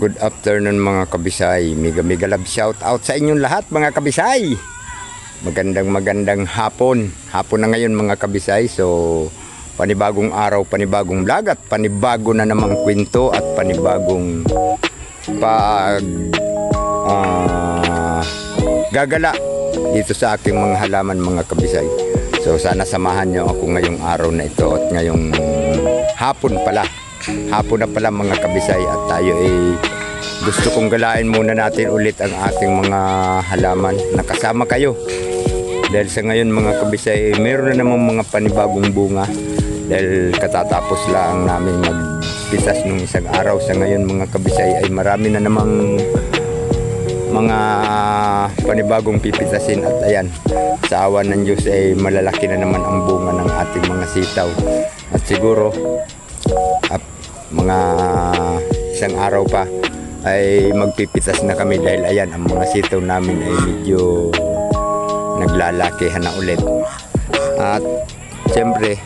Good afternoon mga kabisay. Mega mega love shout out sa inyong lahat mga kabisay. Magandang magandang hapon. Hapon na ngayon mga kabisay. So panibagong araw, panibagong vlog at panibago na namang kwento at panibagong pag ah, gagala dito sa aking mga halaman mga kabisay. So sana samahan niyo ako ngayong araw na ito at ngayong hapon pala. Hapon na pala mga kabisay at tayo ay gusto kong galain muna natin ulit ang ating mga halaman. Nakasama kayo. Dahil sa ngayon mga kabisay, meron na namang mga panibagong bunga. Dahil katatapos lang namin magpitas nung isang araw. Sa ngayon mga kabisay ay marami na namang mga panibagong pipitasin at ayan sa awa ng Diyos ay malalaki na naman ang bunga ng ating mga sitaw at siguro mga isang araw pa ay magpipitas na kami dahil ayan ang mga sitaw namin ay medyo naglalakihan na ulit. At siyempre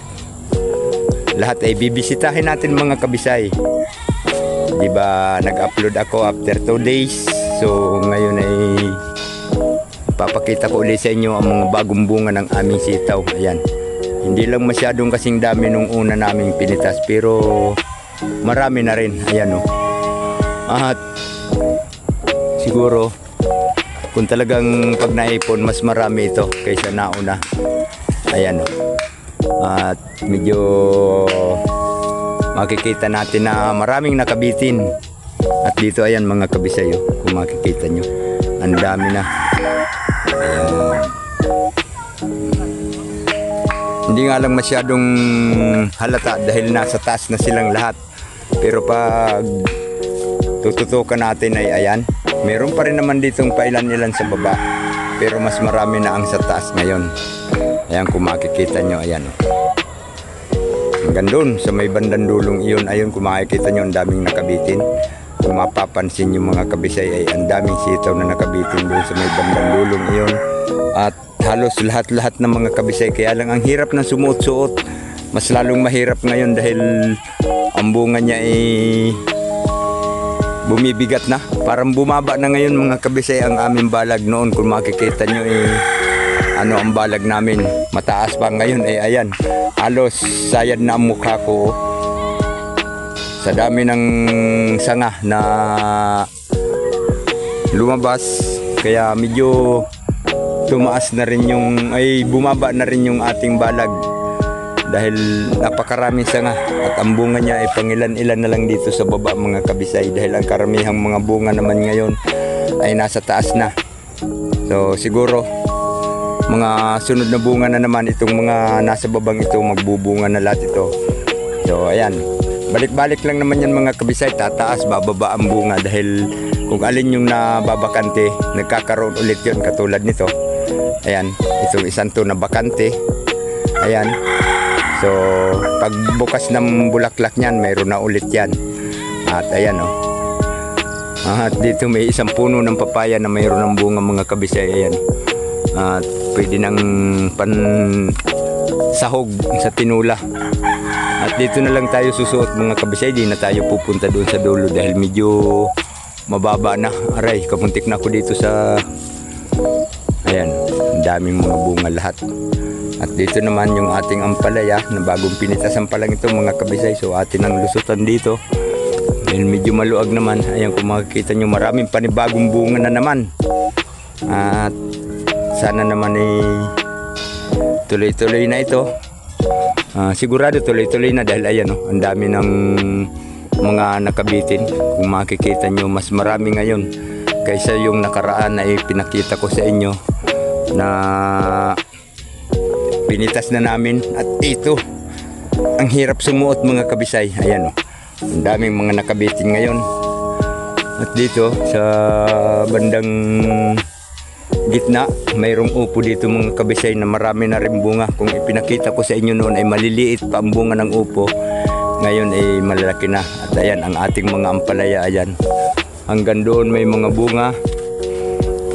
lahat ay bibisitahin natin mga kabisay. Di ba nag-upload ako after 2 days. So ngayon ay papakita ko ulit sa inyo ang mga bagong bunga ng aming sitaw. Ayan. Hindi lang masyadong kasing dami nung una naming pinitas pero marami na rin. Ayan o at siguro kung talagang pag naipon mas marami ito kaysa nauna. Ayan o at medyo makikita natin na maraming nakabitin. At dito ayan mga kabisayo kung makikita nyo. Ang dami na. Ayan hindi nga lang masyadong halata dahil nasa taas na silang lahat pero pag tututukan natin ay ayan meron pa rin naman ditong pailan-ilan sa baba pero mas marami na ang sa taas ngayon ayan kung makikita nyo ayan oh. Hanggang doon sa may bandang dulong iyon ayun kung makikita nyo ang daming nakabitin. Kung mapapansin yung mga kabisay ay ang daming sitaw na nakabitin doon sa may bandang dulong iyon. At halos lahat-lahat ng mga kabisay. Kaya lang ang hirap ng sumuot-suot. Mas lalong mahirap ngayon dahil ang bunga niya ay bumibigat na. Parang bumaba na ngayon mga kabisay ang aming balag noon. Kung makikita nyo eh ano ang balag namin? Mataas pa ngayon eh ayan. Halos sayad na ang mukha ko. Sa dami ng sanga na lumabas. Kaya medyo tumaas na rin yung ay bumaba na rin yung ating balag. Dahil napakaraming sanga at ang bunga niya ay pangilan-ilan na lang dito sa baba mga kabisay. Dahil ang karamihang mga bunga naman ngayon ay nasa taas na. So siguro mga sunod na bunga na naman itong mga nasa babang ito magbubunga na lahat ito. So ayan. Balik-balik lang naman yan mga kabisay. Tataas bababa ang bunga. Dahil kung alin yung nababakante nagkakaroon ulit yun katulad nito ayan. Itong isang to na bakante. Ayan. So pag bukas ng bulaklak niyan mayroon na ulit yan. At ayan oh. At dito may isang puno ng papaya na mayroon ng bunga mga kabisay. Ayan. At pwede nang pan sahog sa tinula. At dito na lang tayo susuot mga kabisay. Di na tayo pupunta doon sa dulo dahil medyo mababa na. Aray kapuntik na ako dito sa daming mga bunga lahat. At dito naman yung ating ampalaya na bagong pinitasan pa lang ito mga kabisay. So atin ang lusutan dito. Dahil medyo maluag naman. Ayan kung makikita nyo maraming panibagong bunga na naman. At sana naman ay tuloy-tuloy na ito. Ah, sigurado tuloy-tuloy na dahil ayan oh, ang dami ng mga nakabitin. Kung makikita nyo, mas marami ngayon kaysa yung nakaraan na ipinakita ko sa inyo na pinitas na namin at ito ang hirap sumuot mga kabisay ayan oh ang daming mga nakabitin ngayon at dito sa bandang gitna, mayroong upo dito mga kabisay na marami na rin bunga. Kung ipinakita ko sa inyo noon ay maliliit pa ang bunga ng upo. Ngayon ay malalaki na. At ayan, ang ating mga ampalaya, ayan. Hanggang doon may mga bunga.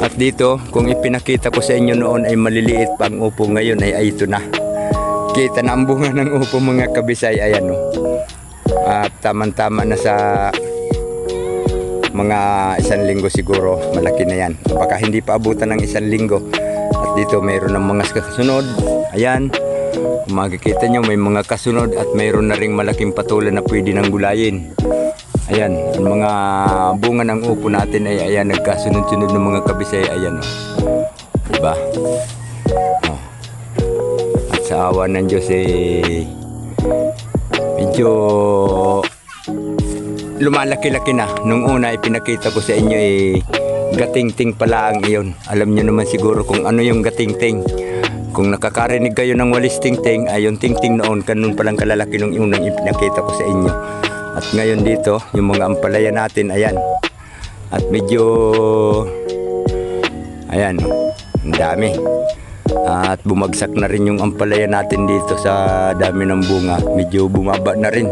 At dito, kung ipinakita ko sa inyo noon ay maliliit pa ang upo. Ngayon ay, ay ito na. Kita na ang bunga ng upo mga kabisay, ayan o. At tamang-tama na sa mga isang linggo siguro malaki na yan baka hindi pa abutan ng isang linggo at dito mayroon ng mga kasunod ayan kung makikita nyo may mga kasunod at mayroon na ring malaking patulan na pwede nang gulayin ayan ang mga bunga ng upo natin ay ayan nagkasunod-sunod ng mga kabisay ayan o diba oh. at sa awa ng Diyos eh medyo lumalaki-laki na. Nung una ipinakita ko sa inyo eh gating-ting pala ang iyon. Alam niyo naman siguro kung ano yung gating-ting. Kung nakakarinig kayo ng walis ting-ting, ay yung ting-ting noon, kanun palang kalalaki nung unang ipinakita ko sa inyo. At ngayon dito, yung mga ampalaya natin, ayan. At medyo, ayan, ang dami. At bumagsak na rin yung ampalaya natin dito sa dami ng bunga. Medyo bumaba na rin.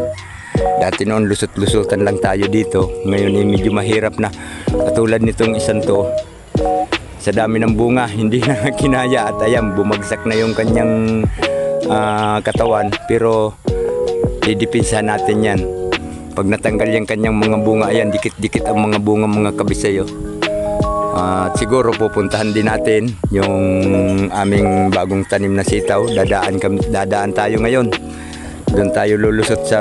Dati noon lusot-lusutan lang tayo dito. Ngayon eh, medyo mahirap na. Katulad nitong isang to. Sa dami ng bunga, hindi na kinaya at ayan, bumagsak na yung kanyang ah, katawan. Pero didipinsa natin yan. Pag natanggal yung kanyang mga bunga, ayan, dikit-dikit ang mga bunga mga kabisayo. At siguro pupuntahan din natin yung aming bagong tanim na sitaw. Dadaan, kami, dadaan tayo ngayon. Doon tayo lulusot sa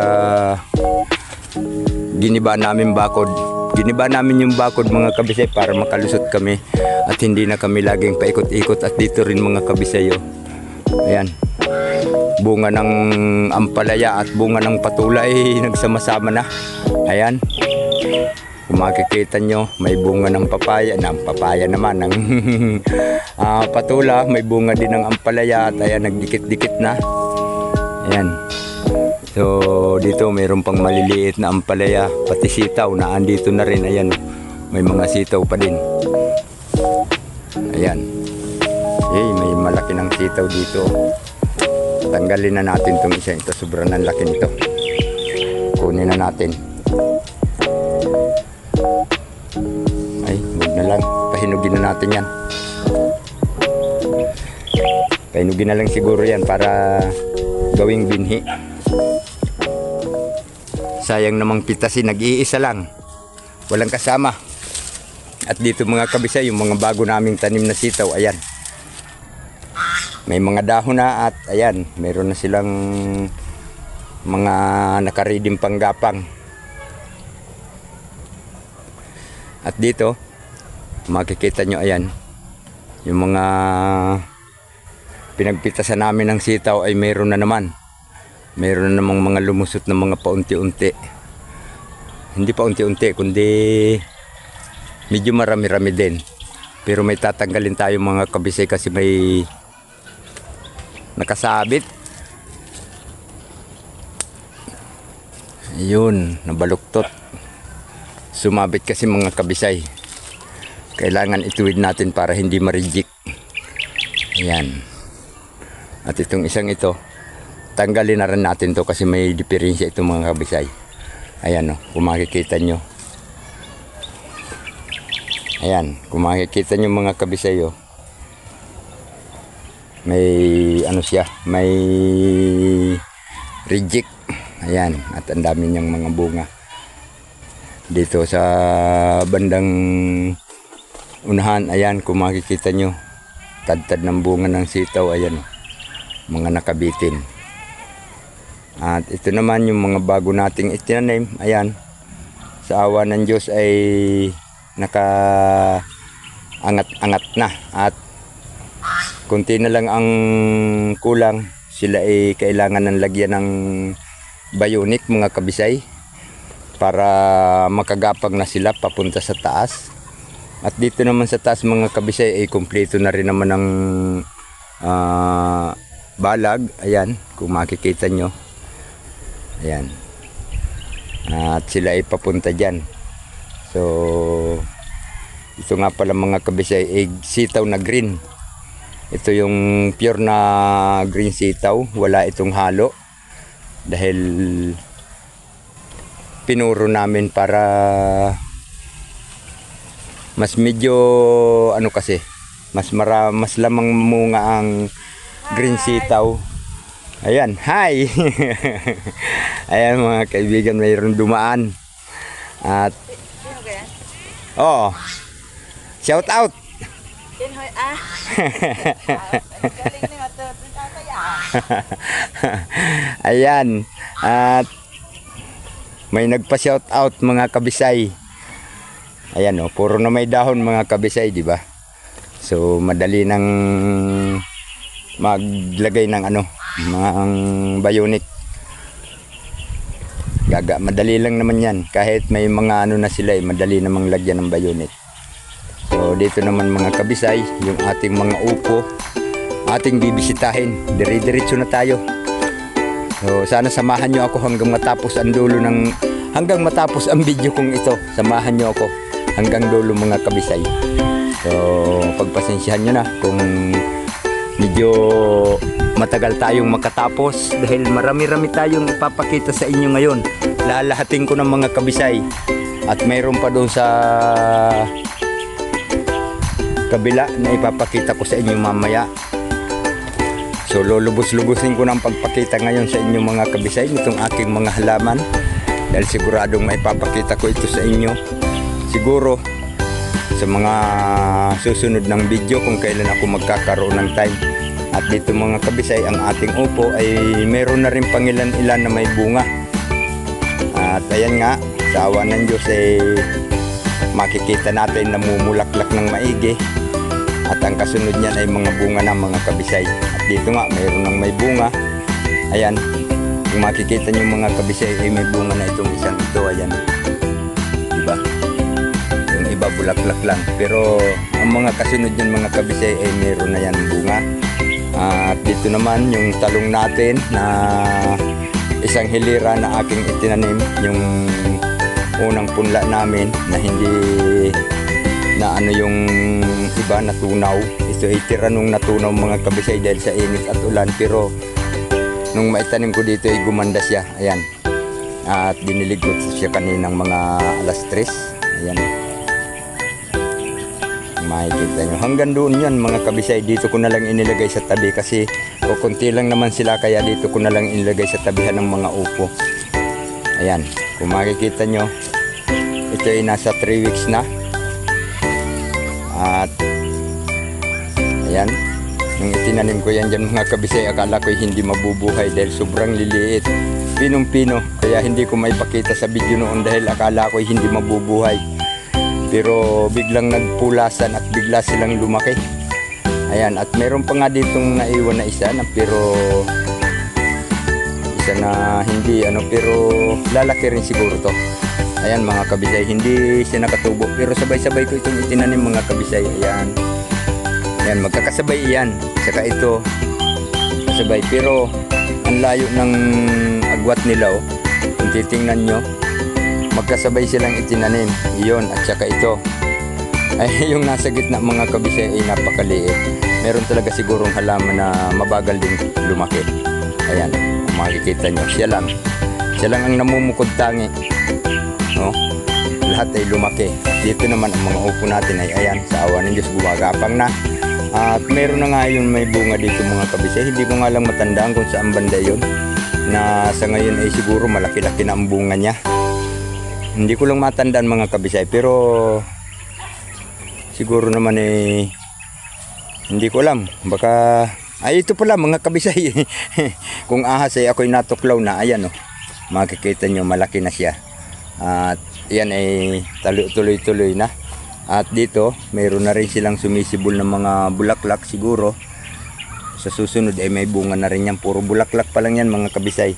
giniba namin bakod. Giniba namin yung bakod mga kabisay para makalusot kami at hindi na kami laging paikot-ikot at dito rin mga kabisayo. Ayan. Bunga ng ampalaya at bunga ng patula ay nagsama-sama na. Ayan. Kung makikita nyo, may bunga ng papaya. Ng papaya naman, ng ah, patula. May bunga din ng ampalaya at ayan, nagdikit-dikit na. Ayan. So, dito mayroon pang maliliit na ampalaya, pati sitaw na andito na rin. Ayan, may mga sitaw pa din. Ayan. Eh, may malaki ng sitaw dito. Tanggalin na natin itong isa. Ito, sobrang ng laki nito. Kunin na natin. Ay, huwag na lang. Pahinugin na natin yan. Pahinugin na lang siguro yan para gawing binhi. Sayang namang pitasin, nag-iisa lang. Walang kasama. At dito mga kabisa, yung mga bago naming tanim na sitaw, ayan. May mga dahon na at ayan, meron na silang mga nakaridim panggapang. At dito, makikita nyo ayan, yung mga pinagpitasan namin ng sitaw ay meron na naman. Meron na namang mga lumusot na mga paunti-unti. Hindi pa unti-unti, kundi medyo marami-rami din. Pero may tatanggalin tayo mga kabisay kasi may nakasabit. Ayun, nabaluktot. Sumabit kasi mga kabisay. Kailangan ituwid natin para hindi ma-reject. Ayan. At itong isang ito, tanggalin na rin natin to kasi may diferensya itong mga kabisay. Ayan o, kung makikita nyo. Ayan, kung makikita nyo mga kabisay o, may ano siya, may reject. Ayan, at ang dami niyang mga bunga. Dito sa bandang unahan, ayan, kung makikita nyo, tad-tad ng bunga ng sitaw, ayan, mga nakabitin. At ito naman yung mga bago nating itinanim, ayan, sa awa ng Diyos ay naka angat-angat na at konti na lang ang kulang. Sila ay kailangan ng lagyan ng bionic mga kabisay para makagapag na sila papunta sa taas. At dito naman sa taas mga kabisay ay kumpleto na rin naman ng ah, balag. Ayan kung makikita nyo. Ayan. At sila ay papunta dyan. So ito nga pala mga kabisay egg sitaw na green ito yung pure na green sitaw. Wala itong halo. Dahil pinuro namin para mas medyo ano kasi mas mara mas lamang munga ang green sitaw. Ayan hi! Ayan mga kaibigan mayroon dumaan. At Oo. Shout out. Yan hoy ah. Ayan. At may nagpa-shout out mga kabisay. Ayan oh, puro na may dahon mga kabisay, di ba? So madali nang maglagay ng ano, mga ang bionic. Gaga, madali lang naman yan. Kahit may mga ano na sila eh, madali namang lagyan ng bionic. So dito naman mga kabisay, yung ating mga upo, ating bibisitahin. Dire-diretso na tayo. So sana samahan nyo ako hanggang matapos ang dulo ng hanggang matapos ang video kong ito. Samahan nyo ako hanggang dulo mga kabisay. So pagpasensyahan nyo na kung medyo matagal tayong makatapos dahil marami-rami tayong ipapakita sa inyo ngayon. Lalahatin ko ng mga kabisay at mayroon pa doon sa kabila na ipapakita ko sa inyo mamaya. So lulubos-lubusin ko ng pagpakita ngayon sa inyo mga kabisay nitong aking mga halaman. Dahil siguradong maipapakita ko ito sa inyo. Siguro sa mga susunod ng video kung kailan ako magkakaroon ng time. At dito mga kabisay ang ating upo ay meron na rin pangilan-ilan na may bunga. At ayan nga sa awa ng Diyos ay makikita natin na mumulaklak ng maigi at ang kasunod niyan ay mga bunga ng mga kabisay. At dito nga, mayroon ng may bunga. Ayan, kung makikita niyo mga kabisay ay may bunga na itong isang ito. Ayan, diba? Yung iba bulaklak lang. Pero ang mga kasunod niyan mga kabisay ay mayroon na yan bunga. At dito naman yung talong natin na isang hilira na aking itinanim. Yung unang punla namin na hindi na ano yung iba natunaw. Ito ay nung natunaw mga kabisay dahil sa init at ulan. Pero nung maitanim ko dito ay gumanda siya. Ayan. At dinilig siya kaninang mga alas 3. Ayan. Makikita nyo. Hanggang doon yan mga kabisay. Dito ko na lang inilagay sa tabi kasi kukunti lang naman sila kaya dito ko na lang inilagay sa tabihan ng mga upo. Ayan. Kung makikita nyo, ito ay nasa 3 weeks na. At ayan, nung itinanim ko yan dyan mga kabisay, akala ko hindi mabubuhay dahil sobrang liliit. Pinong-pino, kaya hindi ko maipakita sa video noon dahil akala ko hindi mabubuhay. Pero biglang nagpulasan at bigla silang lumaki. Ayan, at meron pa nga ditong naiwan na isa na pero isa na hindi ano pero lalaki rin siguro to. Ayan mga kabisay, hindi siya nakatubo pero sabay-sabay ko itong itinanim mga kabisay. Ayan. Ayan, magkakasabay iyan. Saka ito, kasabay. Pero ang layo ng agwat nila oh. Kung titingnan nyo, magkasabay silang itinanim. Iyon at saka ito. Ay, yung nasa gitna mga kabisay ay napakaliit. Meron talaga sigurong halaman na mabagal din lumaki. Ayan, makikita nyo, siya lang. Siya lang ang namumukod tangi no? Lahat ay lumaki. Dito naman ang mga upo natin ay ayan, sa awa ng Diyos gumagapang na. At meron na nga yun may bunga dito mga kabisay. Hindi ko nga lang matandaan kung saan banda yun. Na sa ngayon ay siguro malaki-laki na ang bunga niya. Hindi ko lang matandaan mga kabisay. Pero siguro naman eh hindi ko alam. Baka ay ito pala mga kabisay. kung ahas ay ako'y natuklaw na. Ayan oh. Makikita nyo malaki na siya. At yan ay tuloy-tuloy na. At dito, mayroon na rin silang sumisibol ng mga bulaklak siguro. Sa susunod ay may bunga na rin yan. Puro bulaklak pa lang yan mga kabisay.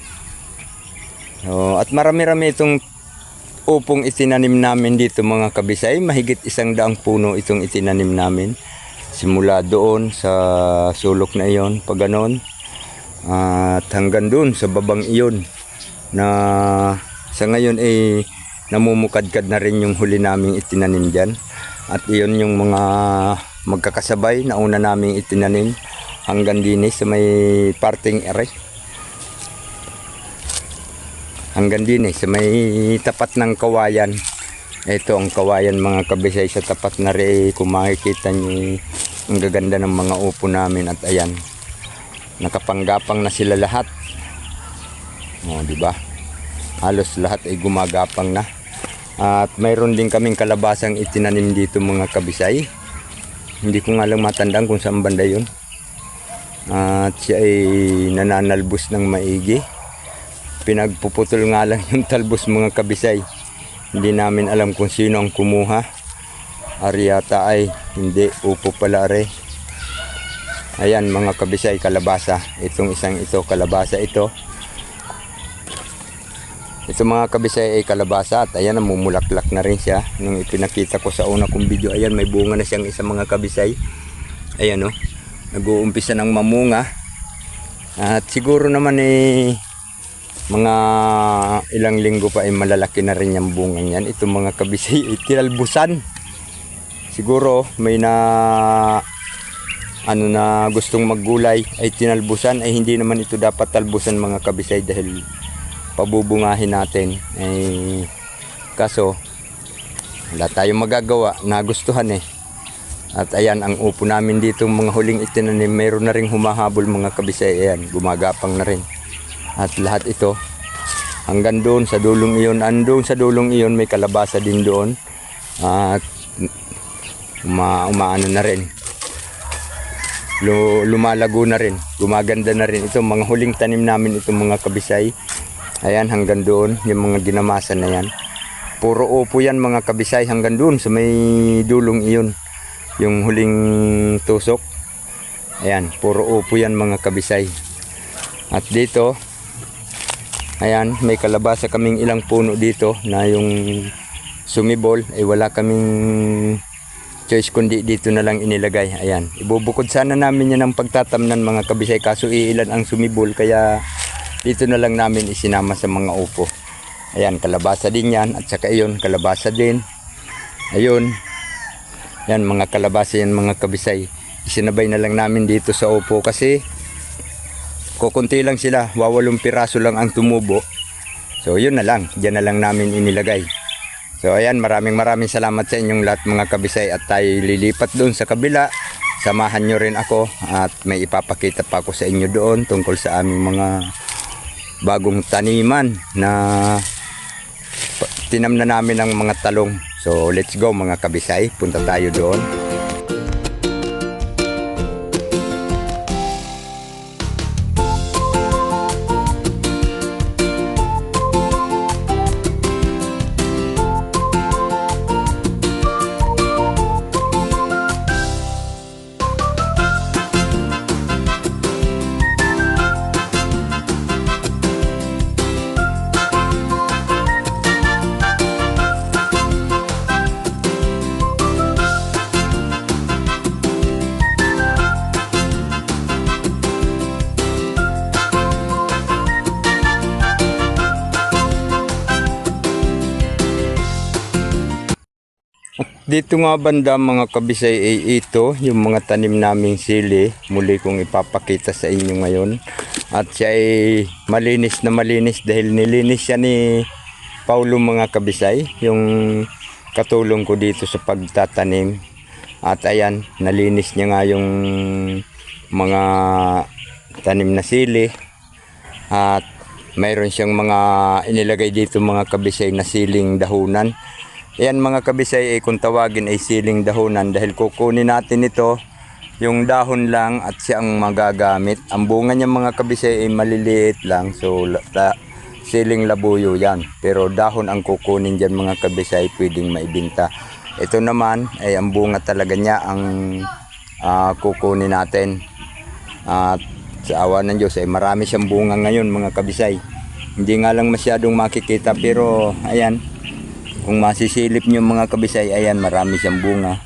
So, at marami-rami itong upong itinanim namin dito mga kabisay. Mahigit isang daang puno itong itinanim namin. Simula doon sa sulok na iyon, pag ganon. At hanggang doon sa babang iyon na sa ngayon ay namumukadkad na rin yung huli naming itinanim dyan. At iyon yung mga magkakasabay na una naming itinanim hanggang din sa may parting ere. Hanggang din sa may tapat ng kawayan. Ito ang kawayan mga kabisay sa tapat na rin. Kung makikita nyo ang gaganda ng mga upo namin at ayan. Nakapanggapang na sila lahat. O, di ba? Halos lahat ay gumagapang na At mayroon din kaming kalabasang itinanim dito mga kabisay. Hindi ko nga lang matandaan kung saan banda yun. At siya ay nananalbos ng maigi. Pinagpuputol nga lang yung talbos mga kabisay. Hindi namin alam kung sino ang kumuha. Ariata ay hindi upo pala are. Ayan mga kabisay kalabasa. Itong isang ito kalabasa ito. Ito mga kabisay ay kalabasa at ayan namumulaklak na rin siya. Nung ipinakita ko sa una kong video, ayan may bunga na siyang isang mga kabisay. Ayan o, nag-uumpisa ng mamunga. At siguro naman eh, mga ilang linggo pa ay malalaki na rin yung bungang yan. Itong mga kabisay ay tinalbusan. Siguro may na ano na gustong maggulay ay tinalbusan ay hindi naman ito dapat talbusan mga kabisay dahil pabubungahin natin. Eh kaso wala tayong magagawa. Nagustuhan eh. At ayan ang upo namin dito mga huling itinanim mayroon na rin humahabol mga kabisay. Ayan gumagapang na rin. At lahat ito hanggang doon sa dulong iyon andong sa dulong iyon may kalabasa din doon. At uma, umaano na rin. Lu- lumalago na rin. Gumaganda na rin ito. Mga huling tanim namin itong mga kabisay Ayan, hanggang doon, yung mga ginamasan na yan. Puro upo yan mga kabisay hanggang doon sa may dulong iyon. Yung huling tusok. Ayan, puro upo yan mga kabisay. At dito, ayan, may kalabasa kaming ilang puno dito na yung sumibol. Ay wala kaming choice kundi dito na lang inilagay. Ayan, ibubukod sana namin yan ng pagtatamnan mga kabisay. Kaso iilan ang sumibol kaya dito na lang namin isinama sa mga upo. Ayan, kalabasa din yan. At saka yun, kalabasa din. Ayun. Yan, mga kalabasa yan, mga kabisay. Isinabay na lang namin dito sa upo kasi kukunti lang sila. Wawalong piraso lang ang tumubo. So, yun na lang. Diyan na lang namin inilagay. So, ayan, maraming maraming salamat sa inyong lahat mga kabisay at tayo lilipat doon sa kabila. Samahan nyo rin ako at may ipapakita pa ako sa inyo doon tungkol sa aming mga bagong taniman na pa- tinam na namin ng mga talong. So let's go mga kabisay, punta tayo doon. Dito nga banda mga kabisay ay ito, yung mga tanim naming sili. Muli kong ipapakita sa inyo ngayon. At siya ay malinis na malinis dahil nilinis siya ni Paulo mga kabisay. Yung katulong ko dito sa pagtatanim. At ayan, nalinis niya nga yung mga tanim na sili. At mayroon siyang mga inilagay dito mga kabisay na siling dahunan. Ayan mga kabisay ay kung tawagin ay siling dahunan dahil kukunin natin ito yung dahon lang at siya ang magagamit. Ang bunga niya mga kabisay ay maliliit lang so la- siling labuyo yan. Pero dahon ang kukunin dyan mga kabisay pwedeng maibinta. Ito naman ay ang bunga talaga niya ang ah, kukunin natin. At sa awa ng Diyos ay marami siyang bunga ngayon mga kabisay. Hindi nga lang masyadong makikita pero ayan kung masisilip nyo mga kabisay, ayan, marami siyang bunga.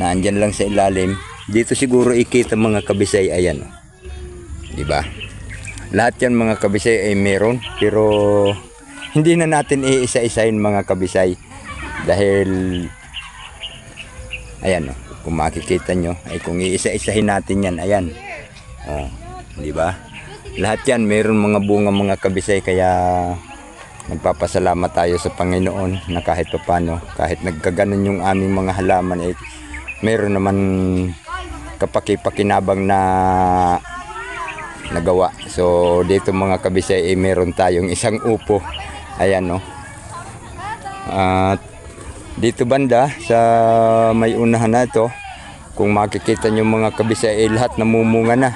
Na andyan lang sa ilalim. Dito siguro ikita mga kabisay, ayan. Di ba? Lahat yan mga kabisay ay meron. Pero hindi na natin iisa-isahin mga kabisay. Dahil, ayan, oh, kung makikita nyo, ay kung iisa-isahin natin yan, ayan. Oh, di ba? Lahat yan, meron mga bunga mga kabisay, kaya nagpapasalamat tayo sa Panginoon na kahit paano, kahit nagkaganon yung aming mga halaman, eh, meron naman kapaki-pakinabang na nagawa. So dito mga kabisay, eh, meron tayong isang upo. Ayan no. At dito banda sa may unahan na ito, kung makikita nyo mga kabisay, eh, lahat namumunga na.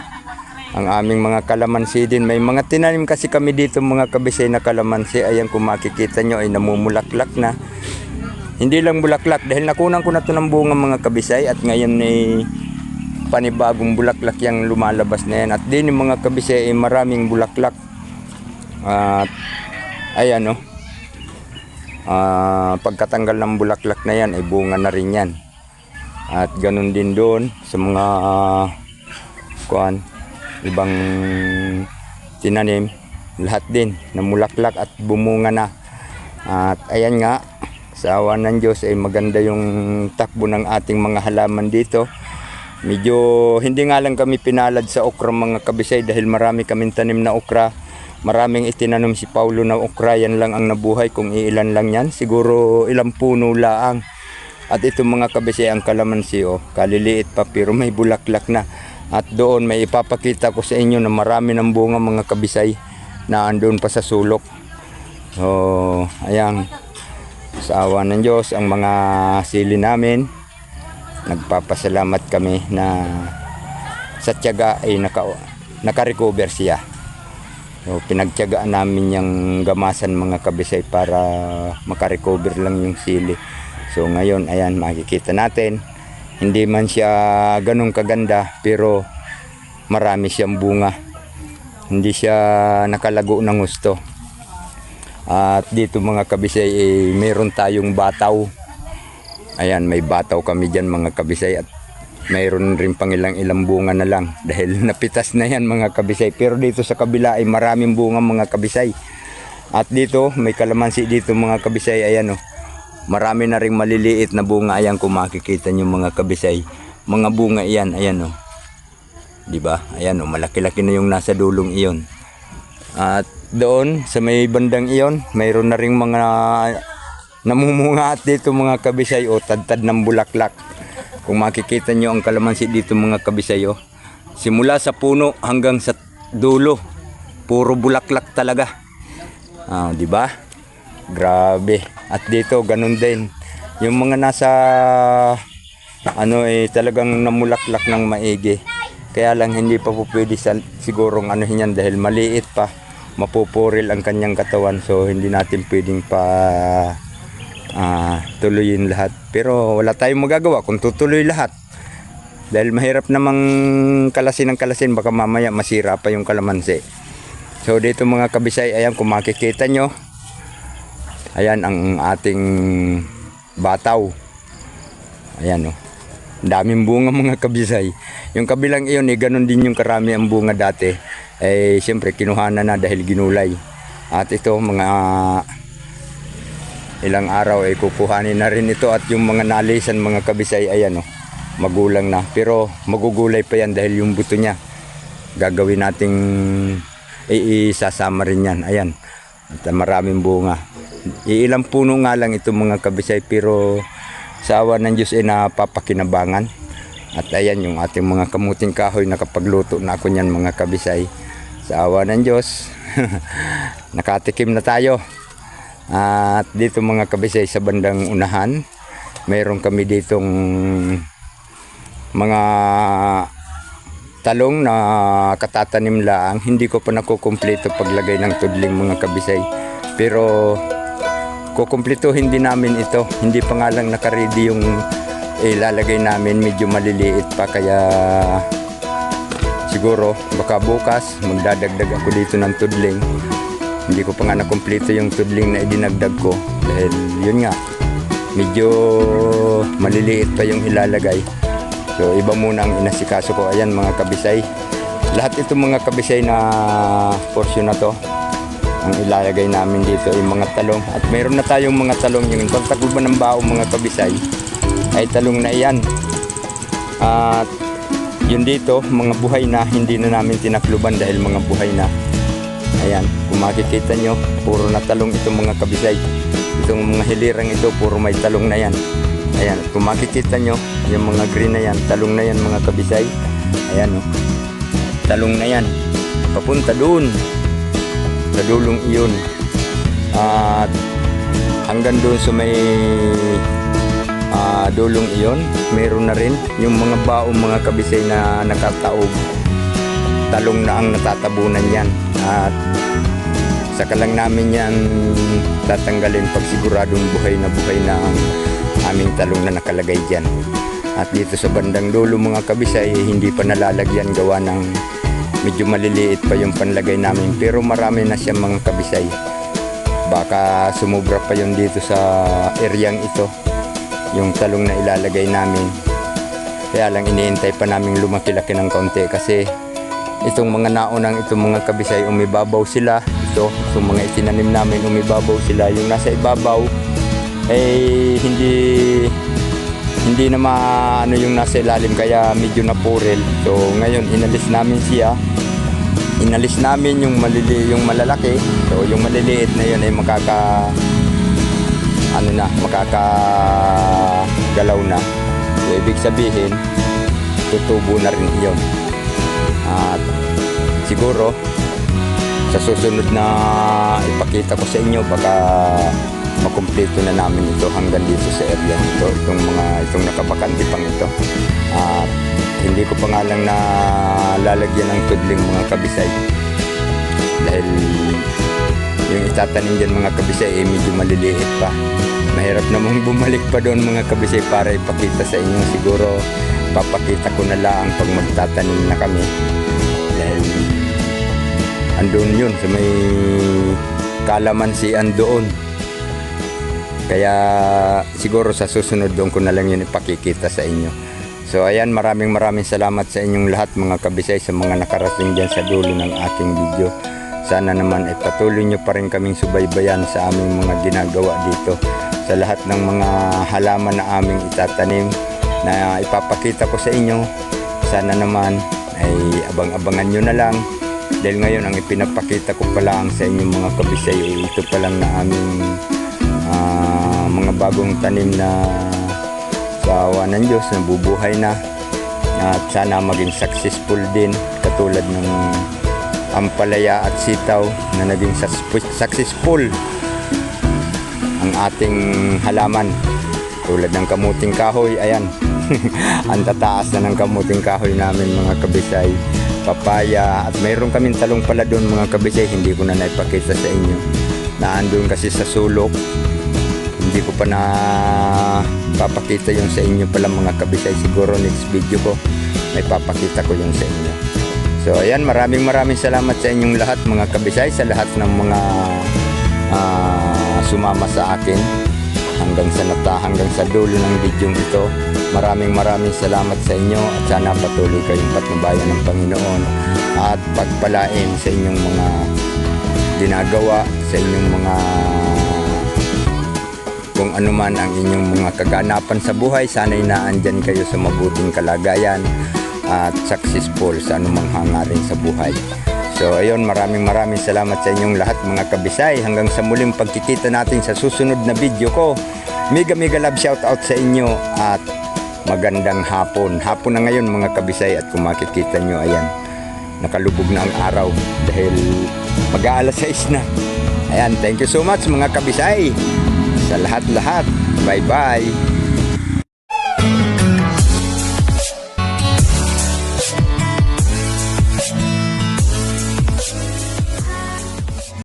Ang aming mga kalamansi din. May mga tinanim kasi kami dito mga kabisay na kalamansi. Ayan kung makikita nyo ay namumulaklak na. Hindi lang bulaklak dahil nakunan ko na ito ng bunga mga kabisay at ngayon ay panibagong bulaklak yung lumalabas na yan. At din yung mga kabisay ay maraming bulaklak. At ayan oh. Ah, pagkatanggal ng bulaklak na yan ay bunga na rin yan. At ganun din doon sa mga ah, kuan ibang tinanim lahat din namulaklak at bumunga na. At ayan nga sa awa ng Diyos ay maganda yung takbo ng ating mga halaman dito. Medyo hindi nga lang kami pinalad sa okra mga kabisay dahil marami kaming tanim na okra. Maraming itinanom si Paulo na okra, yan lang ang nabuhay kung iilan lang yan. Siguro ilang puno laang. At ito mga kabisay ang kalamansi oh, kaliliit pa pero may bulaklak na. At doon may ipapakita ko sa inyo na marami ng bunga mga kabisay na andun pa sa sulok. So, ayan. Sa awa ng Diyos, ang mga sili namin, nagpapasalamat kami na sa tiyaga ay naka, naka-recover siya. So, pinagtiyagaan namin yung gamasan mga kabisay para makarecover lang yung sili. So ngayon, ayan, makikita natin. Hindi man siya ganun kaganda, pero marami siyang bunga. Hindi siya nakalago ng gusto. At dito mga kabisay, eh, meron tayong bataw. Ayan, may bataw kami dyan mga kabisay at mayroon rin pang ilang ilang bunga na lang dahil napitas na yan mga kabisay. Pero dito sa kabila ay maraming bunga mga kabisay. At dito, may kalamansi dito mga kabisay. Ayan oh. Marami na rin maliliit na bunga. Ayan kung makikita nyo mga kabisay. Mga bunga iyan. Ayan oh. Di ba? Ayan oh, malaki-laki na yung nasa dulong iyon. At doon sa may bandang iyon, mayroon na ring mga namumunga at dito mga kabisay o tad-tad ng bulaklak. Kung makikita nyo ang kalamansi dito mga kabisay oh. Simula sa puno hanggang sa dulo, puro bulaklak talaga. Ah, di ba? Grabe. At dito ganun din. Yung mga nasa ano eh talagang namulaklak ng maigi. Kaya lang hindi pa po pwede sa, sigurong ano yan dahil maliit pa. Mapupuril ang kanyang katawan so hindi natin pwedeng pa ah, tuloyin lahat. Pero wala tayong magagawa kung tutuloy lahat. Dahil mahirap namang kalasin ng kalasin baka mamaya masira pa yung kalamansi. So dito mga kabisay, ayan kung makikita nyo, ayan ang ating bataw. Ayan o. Ang daming bunga mga kabisay. Yung kabilang iyon, eh, ganun din yung karami ang bunga dati. Eh, siyempre, kinuhanan na dahil ginulay. At ito, mga ilang araw, eh, kukuhanin na rin ito. At yung mga nalisan, mga kabisay, ayan o, magulang na. Pero, magugulay pa yan dahil yung buto niya, gagawin nating eh, isasama rin yan. Ayan, at maraming bunga. Iilang puno nga lang ito mga kabisay, pero sa awa ng Diyos ay napapakinabangan. At ayan yung ating mga kamuting kahoy nakapagluto na ako niyan mga kabisay. Sa awa ng Diyos, nakatikim na tayo. At dito mga kabisay sa bandang unahan, mayroon kami ditong mga talong na katatanim lang. Hindi ko pa nakukumpleto paglagay ng tudling mga kabisay. Pero kukumpletuhin din namin ito. Hindi pa nga lang nakaready yung ilalagay namin. Medyo maliliit pa kaya siguro baka bukas magdadagdag ako dito ng tudling. Hindi ko pa nga nakumpleto yung tudling na idinagdag ko. Dahil yun nga, medyo maliliit pa yung ilalagay. So iba muna ang inasikaso ko. Ayan mga kabisay. Lahat itong mga kabisay na portion na to ang ilalagay namin dito ay mga talong. At mayroon na tayong mga talong yung pagtaguban ng bao mga kabisay ay talong na iyan. At yun dito mga buhay na hindi na namin tinakluban dahil mga buhay na. Ayan kung makikita nyo puro na talong itong mga kabisay. Itong mga hilirang ito puro may talong na yan. Ayan kung makikita nyo yung mga green na yan talong na yan mga kabisay. Ayan oh. talong na yan. Papunta doon sa dulong iyon at hanggang doon sa may ah, dulong iyon, mayroon na rin yung mga baong mga kabisay na nakataog. Talong na ang natatabunan yan. At saka lang namin yan tatanggalin pag siguradong buhay na buhay na ang aming talong na nakalagay dyan. At dito sa bandang dulo mga kabisay, hindi pa nalalagyan gawa ng medyo maliliit pa yung panlagay namin. Pero marami na siya mga kabisay. Baka sumubra pa yun dito sa eryang ito. Yung talong na ilalagay namin. Kaya lang iniintay pa namin lumaki-laki ng kaunti kasi itong mga naunang itong mga kabisay umibabaw sila. Ito, itong mga itinanim namin umibabaw sila. Yung nasa ibabaw eh hindi hindi na maano yung nasa ilalim kaya medyo napurel. So ngayon inalis namin siya. Inalis namin yung malili yung malalaki. So yung maliliit na yun ay makaka ano na, makaka galaw na. So ibig sabihin tutubo na rin yun. At siguro sa susunod na ipakita ko sa inyo baka makumpleto na namin ito hanggang dito sa area nito itong mga itong nakabakante pang ito. At hindi ko pa nga lang na lalagyan ng tudling mga kabisay. Dahil yung itatanim dyan mga kabisay eh medyo maliliit pa. Mahirap namang bumalik pa doon mga kabisay para ipakita sa inyo. Siguro papakita ko na lang pag magtatanim na kami. Dahil andun yun sa may kalamansian doon kaya siguro sa susunod doon ko na lang yun ipakikita sa inyo. So ayan, maraming maraming salamat sa inyong lahat mga kabisay sa mga nakarating dyan sa dulo ng ating video. Sana naman ay patuloy nyo pa rin kaming subaybayan sa aming mga ginagawa dito. Sa lahat ng mga halaman na aming itatanim na ipapakita ko sa inyo. Sana naman ay abang-abangan nyo na lang. Dahil ngayon ang ipinapakita ko pa lang sa inyong mga kabisay ay ito pa lang na aming ah, mga bagong tanim na sa awa ng Diyos na bubuhay na. At sana maging successful din katulad ng ampalaya at sitaw na naging successful ang ating halaman. Tulad ng kamuting kahoy ayan. Ang tataas na ng kamuting kahoy namin mga kabisay papaya. At mayroon kaming talong pala doon mga kabisay. Hindi ko na naipakita sa inyo. Na andun kasi sa sulok. Hindi ko pa na papakita yung sa inyo pala mga kabisay. Siguro next video ko may papakita ko yung sa inyo. So ayan maraming maraming salamat sa inyong lahat mga kabisay sa lahat ng mga ah, sumama sa akin hanggang sa nata hanggang sa dulo ng video ito maraming maraming salamat sa inyo at sana patuloy kayong patnubayan ng Panginoon at pagpalain sa inyong mga ginagawa sa inyong mga kung ano man ang inyong mga kaganapan sa buhay, sana'y naandyan kayo sa mabuting kalagayan at successful sa anumang hangarin sa buhay. So ayun, maraming maraming salamat sa inyong lahat mga kabisay. Hanggang sa muling pagkikita natin sa susunod na video ko. Mega mega love shout out sa inyo at magandang hapon. Hapon na ngayon mga kabisay at kung makikita nyo, ayan, nakalubog na ang araw dahil mag-aalas 6 na. Ayan, thank you so much mga kabisay sa lahat-lahat. Bye-bye.